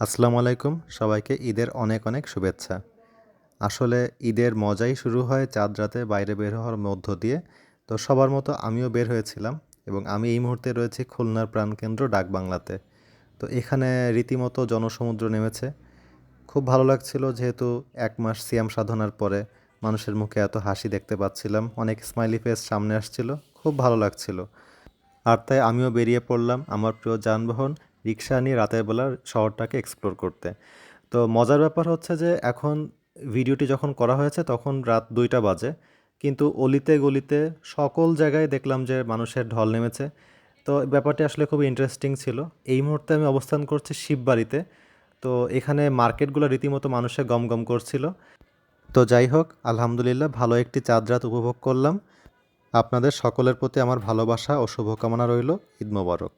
আসসালামু আলাইকুম, সবাইকে ঈদের অনেক অনেক শুভেচ্ছা। আসলে ঈদের মজাই শুরু হয় চাঁদ রাতে বাইরে বের হওয়ার মধ্য দিয়ে। তো সবার মতো আমিও বের হয়েছিলাম এবং আমি এই মুহূর্তে রয়েছি খুলনার প্রাণকেন্দ্র ডাকবাংলাতে তো এখানে রীতিমতো জনসমুদ্র নেমেছে। খুব ভালো লাগছিল যেহেতু এক মাস সিয়াম সাধনার পরে মানুষের মুখে এত হাসি দেখতে পাচ্ছিলাম, অনেক স্মাইলি ফেস সামনে আসছিল, খুব ভালো লাগছিল। আর তাই আমিও বেরিয়ে পড়লাম আমার প্রিয় যানবাহন রিক্সা নিয়ে রাতের বেলা শহরটাকে এক্সপ্লোর করতে। তো মজার ব্যাপার হচ্ছে যে এখন ভিডিওটি যখন করা হয়েছে তখন রাত দুইটা বাজে। কিন্তু অলিতে গলিতে সকল জায়গায় দেখলাম যে মানুষের ঢল নেমেছে। তো ব্যাপারটি আসলে খুবই ইন্টারেস্টিং ছিল। এই মুহূর্তে আমি অবস্থান করছি শিববাড়িতে। তো এখানে মার্কেটগুলো রীতিমতো মানুষে গমগম করছিল। তো যাই হোক, আলহামদুলিল্লাহ ভালো একটি চাঁদ রাত উপভোগ করলাম। আপনাদের সকলের প্রতি আমার ভালোবাসা ও শুভকামনা রইল। ঈদ মোবারক।